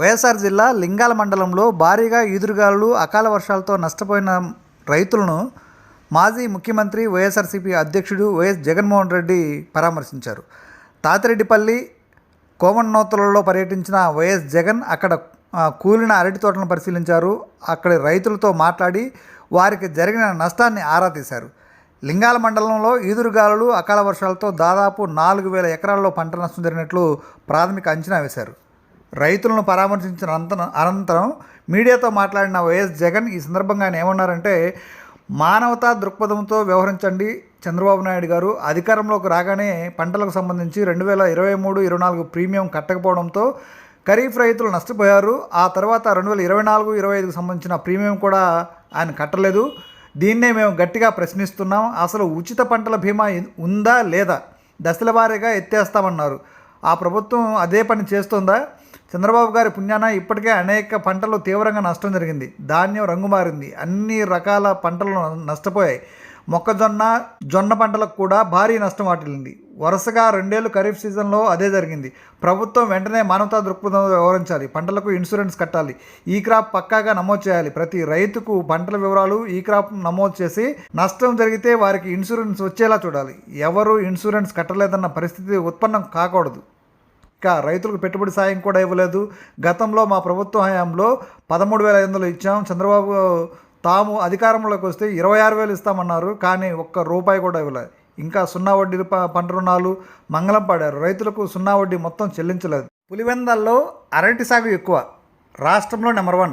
వైఎస్ఆర్ జిల్లా లింగాల మండలంలో భారీగా ఈదురుగాలు అకాల వర్షాలతో నష్టపోయిన రైతులను మాజీ ముఖ్యమంత్రి వైఎస్ఆర్సీపీ అధ్యక్షుడు వైఎస్ జగన్మోహన్ రెడ్డి పరామర్శించారు. తాతిరెడ్డిపల్లి కోమన్నోతలలో పర్యటించిన వైఎస్ జగన్ అక్కడ కూలిన అరటి తోటలను పరిశీలించారు. అక్కడి రైతులతో మాట్లాడి వారికి జరిగిన నష్టాన్ని ఆరా తీశారు. లింగాల మండలంలో ఈదురుగాలులు అకాల వర్షాలతో దాదాపు నాలుగు వేల ఎకరాల్లో పంట నష్టం జరిగినట్లు ప్రాథమిక అంచనా వేశారు. రైతులను పరామర్శించిన అనంతరం అనంతరం మీడియాతో మాట్లాడిన వైఎస్ జగన్ ఈ సందర్భంగా ఆయన ఏమన్నారంటే మానవతా దృక్పథంతో వ్యవహరించండి చంద్రబాబు నాయుడు గారు. అధికారంలోకి రాగానే పంటలకు సంబంధించి రెండు వేల ఇరవై మూడు ఇరవై నాలుగు ప్రీమియం కట్టకపోవడంతో ఖరీఫ్ రైతులు నష్టపోయారు. ఆ తర్వాత రెండు వేల ఇరవై నాలుగు ఇరవై ఐదుకు సంబంధించిన ప్రీమియం కూడా ఆయన కట్టలేదు. దీన్నే మేము గట్టిగా ప్రశ్నిస్తున్నాం. అసలు ఉచిత పంటల బీమా ఉందా లేదా? దశల వారీగా ఎత్తేస్తామన్నారు. ఆ ప్రభుత్వం అదే పని చేస్తుందా? చంద్రబాబు గారి పుణ్యాన ఇప్పటికే అనేక పంటలు తీవ్రంగా నష్టం జరిగింది. ధాన్యం రంగు మారింది. అన్ని రకాల పంటలు నష్టపోయాయి. మొక్కజొన్న జొన్న పంటలకు కూడా భారీ నష్టం వాటిల్లింది. వరుసగా రెండేళ్ళు ఖరీఫ్ సీజన్లో అదే జరిగింది. ప్రభుత్వం వెంటనే మానవతా దృక్పథంలో వ్యవహరించాలి. పంటలకు ఇన్సూరెన్స్ కట్టాలి. ఈ క్రాప్ పక్కాగా నమోదు చేయాలి. ప్రతి రైతుకు పంటల వివరాలు ఈ క్రాప్ నమోదు చేసి నష్టం జరిగితే వారికి ఇన్సూరెన్స్ వచ్చేలా చూడాలి. ఎవరు ఇన్సూరెన్స్ కట్టలేదన్న పరిస్థితి ఉత్పన్నం కాకూడదు. ఇంకా రైతులకు పెట్టుబడి సాయం కూడా ఇవ్వలేదు. గతంలో మా ప్రభుత్వ హయాంలో పదమూడు వేల ఐదు వందలు ఇచ్చాం. చంద్రబాబు తాము అధికారంలోకి వస్తే ఇరవై ఆరు వేలు ఇస్తామన్నారు. కానీ ఒక్క రూపాయి కూడా ఇవ్వలేదు ఇంకా సున్నా వడ్డీ ప- పంట రుణాలు మంగళం పాడారు. రైతులకు సున్నా వడ్డీ మొత్తం చెల్లించలేదు. పులివెందల్లో అరటి సాగు ఎక్కువ. రాష్ట్రంలో నెంబర్ వన్.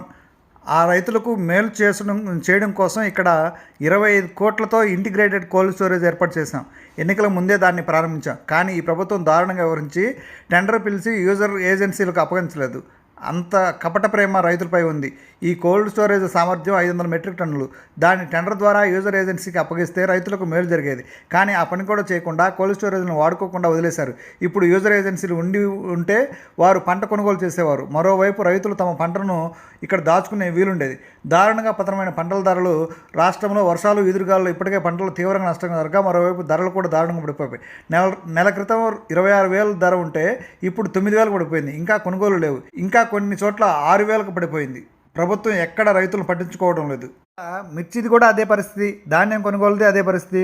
ఆ రైతులకు మేలు చేసడం చేయడం కోసం ఇక్కడ ఇరవై ఐదు కోట్లతో ఇంటిగ్రేటెడ్ కోల్డ్ స్టోరేజ్ ఏర్పాటు చేశాం. ఎన్నికల ముందే దాన్ని ప్రారంభించాం. కానీ ఈ ప్రభుత్వం దారుణంగా వివరించి టెండర్ పిలిచి యూజర్ ఏజెన్సీలకు అప్పగించలేదు. అంత కపట ప్రేమ రైతులపై ఉంది. ఈ కోల్డ్ స్టోరేజ్ సామర్థ్యం ఐదు వందల మెట్రిక్ టన్నులు. దాన్ని టెండర్ ద్వారా యూజర్ ఏజెన్సీకి అప్పగిస్తే రైతులకు మేలు జరిగేది. కానీ ఆ పని కూడా చేయకుండా కోల్డ్ స్టోరేజ్ను వాడుకోకుండా వదిలేశారు. ఇప్పుడు యూజర్ ఏజెన్సీలు ఉండి ఉంటే వారు పంట కొనుగోలు చేసేవారు. మరోవైపు రైతులు తమ పంటను ఇక్కడ దాచుకునే వీలుండేది. దారుణంగా పతనమైన పంటల ధరలు రాష్ట్రంలో వర్షాలు ఎదురుగాలు ఇప్పటికే పంటలు తీవ్రంగా నష్టం జరగగా మరోవైపు ధరలు కూడా దారుణంగా పడిపోయాయి. నెల నెల క్రితం ఇరవై ఆరు వేల ధర ఉంటే ఇప్పుడు తొమ్మిది వేలు పడిపోయింది. ఇంకా కొనుగోలు లేవు. ఇంకా కొన్ని చోట్ల ఆరు వేలకు పడిపోయింది. ప్రభుత్వం ఎక్కడ రైతులు పట్టించుకోవడం లేదు. మిర్చిది కూడా అదే పరిస్థితి ధాన్యం కొనుగోలుది అదే పరిస్థితి.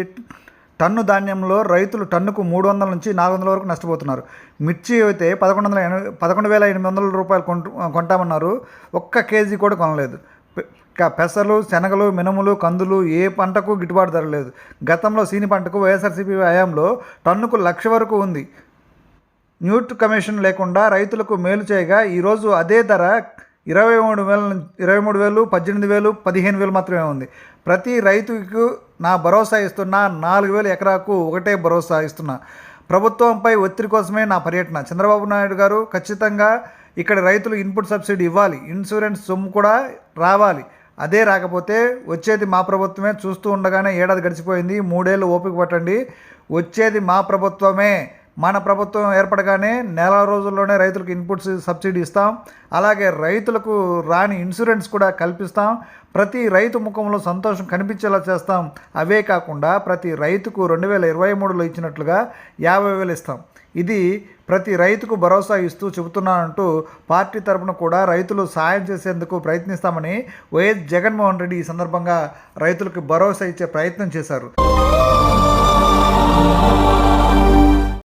టన్ను ధాన్యంలో రైతులు టన్నుకు మూడు వందల నుంచి నాలుగు వందల వరకు నష్టపోతున్నారు. మిర్చి అయితే పదకొండు వందల ఎనభై పదకొండు వేల ఎనిమిది వందల రూపాయలు కొంటు కొంటామన్నారు. ఒక్క కేజీ కూడా కొనలేదు. ఇంకా పెసలు శనగలు మినుములు కందులు ఏ పంటకు గిట్టుబాటు ధర లేదు. గతంలో సీని పంటకు వైఎస్ఆర్సీపీ హయాంలో టన్నుకు లక్ష వరకు ఉంది. న్యూట్ కమిషన్ లేకుండా రైతులకు మేలు చేయగా ఈరోజు అదే ధర ఇరవై మూడు వేల ఇరవై మూడు వేలు పద్దెనిమిది వేలు పదిహేను వేలు మాత్రమే ఉంది. ప్రతి రైతుకు నా భరోసా ఇస్తున్నా నాలుగు వేలు ఎకరాకు ఒకటే భరోసా ఇస్తున్నా. ప్రభుత్వంపై ఒత్తిడి కోసమే నా పర్యటన. చంద్రబాబు నాయుడు గారు ఖచ్చితంగా ఇక్కడ రైతులు ఇన్పుట్ సబ్సిడీ ఇవ్వాలి. ఇన్సూరెన్స్ సొమ్ము కూడా రావాలి. అదే రాకపోతే వచ్చేది మా ప్రభుత్వమే. చూస్తూ ఉండగానే ఏడాది గడిచిపోయింది. మూడేళ్ళు ఓపిక పట్టండి. వచ్చేది మా ప్రభుత్వమే. మన ప్రభుత్వం ఏర్పడగానే నెల రోజుల్లోనే రైతులకు ఇన్పుట్స్ సబ్సిడీ ఇస్తాం. అలాగే రైతులకు రాని ఇన్సూరెన్స్ కూడా కల్పిస్తాం. ప్రతి రైతు ముఖంలో సంతోషం కనిపించేలా చేస్తాం. అవే కాకుండా ప్రతి రైతుకు రెండు వేల ఇరవై మూడులో ఇచ్చినట్లుగా యాభై వేలు ఇస్తాం. ఇది ప్రతి రైతుకు భరోసా ఇస్తూ చెబుతున్నానంటూ పార్టీ తరపున కూడా రైతులు సాయం చేసేందుకు ప్రయత్నిస్తామని వైఎస్ జగన్మోహన్ రెడ్డి ఈ సందర్భంగా రైతులకు భరోసా ఇచ్చే ప్రయత్నం చేశారు.